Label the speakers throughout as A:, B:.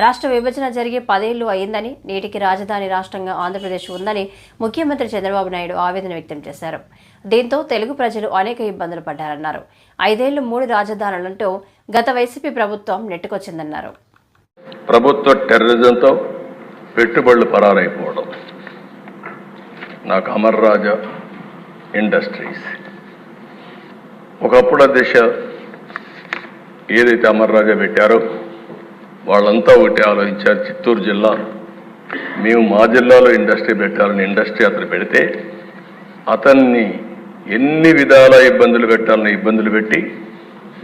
A: రాష్ట్ర విభజన జరిగి పదేళ్ళు అయిందని నేటికి రాజధాని రాష్ట్రంగా ఆంధ్రప్రదేశ్ ఉందని ముఖ్యమంత్రి చంద్రబాబు నాయుడు ఆవేదన వ్యక్తం చేశారు. దీంతో తెలుగు ప్రజలు అనేక ఇబ్బందులు పడ్డారన్నారు. ఐదేళ్ళు మూడు రాజధానులంటూ గత వైసీపీ ప్రభుత్వం నెట్టుకొచ్చిందన్నారు.
B: ప్రభుత్వ టెర్రరిజంతో పెట్టుబడులు పరారైపోవడం. నాకు అమర్ రాజా ఇండస్ట్రీస్. ఒకప్పుడు దిశ ఏదైతే అమర్ రాజా పెట్టారో వాళ్ళంతా ఒకటి ఆలోచించారు చిత్తూరు జిల్లా. మేము మా జిల్లాలో ఇండస్ట్రీ పెట్టాలని ఇండస్ట్రీ అతను పెడితే అతన్ని ఎన్ని విధాల ఇబ్బందులు పెట్టాలని ఇబ్బందులు పెట్టి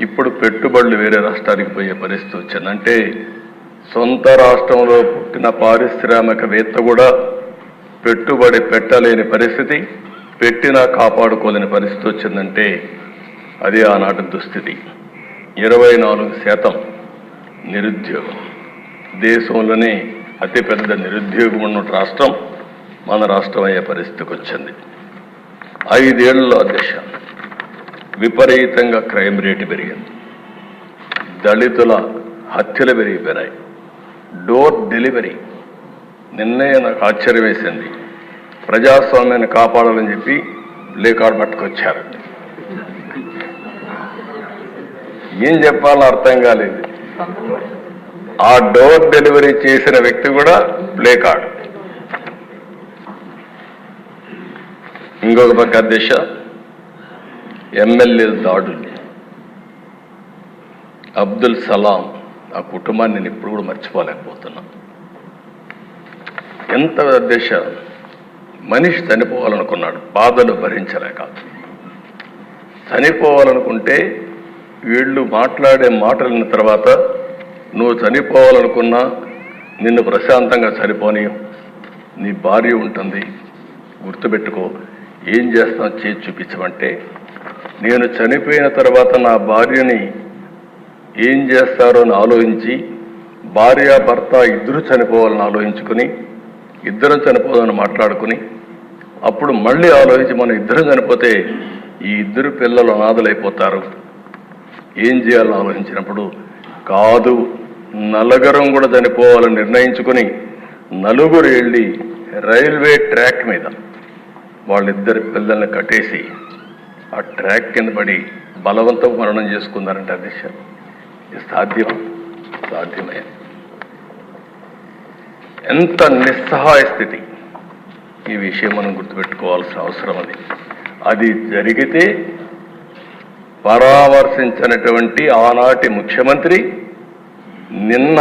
B: ఇప్పుడు పెట్టుబడులు వేరే రాష్ట్రానికి పోయే పరిస్థితి వచ్చింది. అంటే సొంత రాష్ట్రంలో పుట్టిన పారిశ్రామికవేత్త కూడా పెట్టుబడి పెట్టలేని పరిస్థితి పెట్టినా కాపాడుకోలేని పరిస్థితి వచ్చిందంటే అది ఆనాటి దుస్థితి. ఇరవై నాలుగు శాతం నిరుద్యోగం. దేశంలోనే అతిపెద్ద నిరుద్యోగం ఉన్న రాష్ట్రం మన రాష్ట్రం అయ్యే పరిస్థితికి వచ్చింది. ఐదేళ్ళలో అధ్యక్ష విపరీతంగా క్రైమ్ రేటు పెరిగింది. దళితుల హత్యలు పెరిగిపోయినాయి. డోర్ డెలివరీ నిన్నే నాకు ఆశ్చర్యం వేసింది. ప్రజాస్వామ్యాన్ని కాపాడాలని చెప్పి లేకాడు పట్టుకొచ్చారు ఏం చెప్పాలో అర్థం కాలేదు. ఆ డోర్ డెలివరీ చేసిన వ్యక్తి కూడా ప్లే కార్డ్. ఇంకొక పక్క దిశ ఎమ్మెల్యే దాడుల్ని అబ్దుల్ సలాం ఆ కుటుంబాన్ని నేను ఇప్పుడు కూడా మర్చిపోలేకపోతున్నా. ఎంత దిశ మనిషి చనిపోవాలనుకున్నాడు బాధలు భరించలేక. చనిపోవాలనుకుంటే వీళ్ళు మాట్లాడే మాటలిన తర్వాత నువ్వు చనిపోవాలనుకున్నా నిన్ను ప్రశాంతంగా చనిపోని నీ భార్య ఉంటుంది. గుర్తుపెట్టుకో ఏం చేస్తాం చేసి చూపించమంటే నేను చనిపోయిన తర్వాత నా భార్యని ఏం చేస్తారో అని ఆలోచించి భార్య భర్త ఇద్దరు చనిపోవాలని ఆలోచించుకుని ఇద్దరం చనిపోదని మాట్లాడుకుని అప్పుడు మళ్ళీ ఆలోచించి మనం ఇద్దరం చనిపోతే ఈ ఇద్దరు పిల్లలు అనాథలైపోతారు. ఏం చేయాలని ఆలోచించినప్పుడు కాదు నలుగురం కూడా చనిపోవాలని నిర్ణయించుకుని నలుగురు వెళ్ళి రైల్వే ట్రాక్ మీద వాళ్ళిద్దరి పిల్లల్ని కట్టేసి ఆ ట్రాక్ కింద పడి బలవంతం మరణం చేసుకున్నారంటే అధ్యక్ష ఇది సాధ్యం? సాధ్యమే. ఎంత నిస్సహాయ స్థితి. ఈ విషయం మనం గుర్తుపెట్టుకోవాల్సిన అవసరం అది. అది జరిగితే పరామర్శించినటువంటి ఆనాటి ముఖ్యమంత్రి నిన్న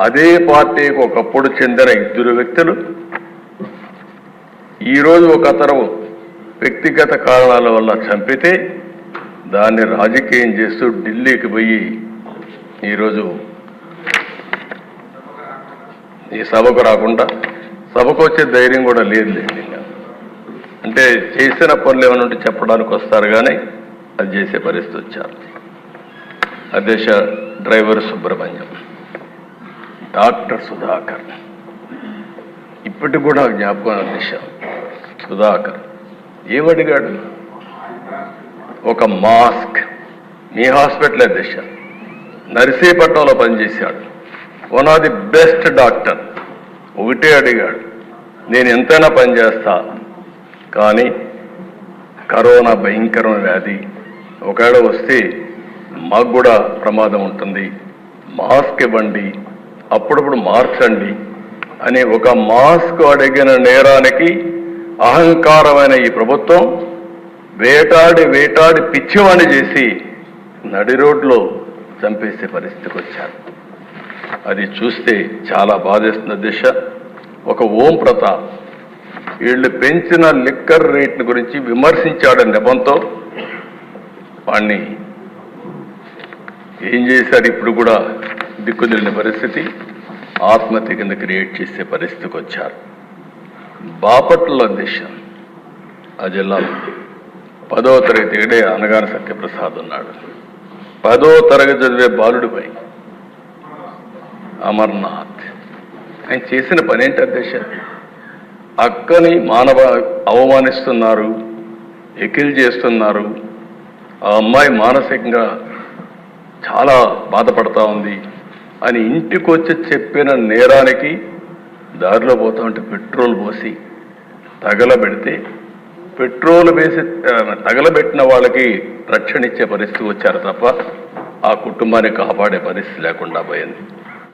B: అదే పార్టీకి ఒకప్పుడు చెందిన ఇద్దరు వ్యక్తులు ఈరోజు ఒక తరం వ్యక్తిగత కారణాల వల్ల చంపితే దాన్ని రాజకీయం చేస్తూ ఢిల్లీకి పోయి ఈరోజు ఈ సభకు రాకుండా సభకు వచ్చే ధైర్యం కూడా లేదు అంటే చేసిన పనులు ఏమైనా ఉంటే చెప్పడానికి వస్తారు కానీ అది చేసే పరిస్థితి వచ్చారు. అధ్యక్ష డ్రైవర్ సుబ్రహ్మణ్యం డాక్టర్ సుధాకర్. ఇప్పటికి కూడా జ్ఞాపకం అధ్యక్ష సుధాకర్. ఏమడిగాడు ఒక మాస్క్. మీ హాస్పిటల్ అధ్యక్ష నర్సీపట్నంలో పనిచేశాడు. One of the best doctor ఒకటే అడిగాడు. నేను ఎంతైనా పనిచేస్తా కానీ కరోనా భయంకరమైన వ్యాధి ఒకవేళ వస్తే మాకు కూడా ప్రమాదం ఉంటుంది. మాస్క్ ఇవ్వండి అప్పుడప్పుడు మార్చండి అని ఒక మాస్క్ అడిగిన నేరానికి అహంకారమైన ఈ ప్రభుత్వం వేటాడి వేటాడి పిచ్చివాణి చేసి నడి రోడ్లో చంపేసే పరిస్థితికి వచ్చారు. అది చూస్తే చాలా బాధేస్తున్న దిశ ఒక ఓం ప్రతాప్ వీళ్ళు పెంచిన లిక్కర్ రేట్ని గురించి విమర్శించాడని నెపంతో వాణ్ణి ఏం చేశారు ఇప్పుడు కూడా దిక్కుదిలిన పరిస్థితి? ఆత్మహత్య కింద క్రియేట్ చేసే పరిస్థితికి వచ్చారు. బాపట్ల దేశం ఆ జిల్లాలో పదో తరగతి ఏడే అనగాన సత్యప్రసాద్ ఉన్నాడు. పదో తరగతి చదివే బాలుడిపై అమర్నాథ్. ఆయన చేసిన పని ఏంటి అధ్యక్ష? అక్కని మానవ అవమానిస్తున్నారు ఎకిల్ చేస్తున్నారు ఆ అమ్మాయి మానసికంగా చాలా బాధపడతా ఉంది అని ఇంటికొచ్చి చెప్పిన నేరానికి దారిలో పోతా ఉంటే పెట్రోల్ పోసి తగలబెడితే పెట్రోల్ వేసి తగలబెట్టిన వాళ్ళకి రక్షణ ఇచ్చే పరిస్థితి వచ్చారు తప్ప ఆ కుటుంబాన్ని కాపాడే పరిస్థితి లేకుండా పోయింది.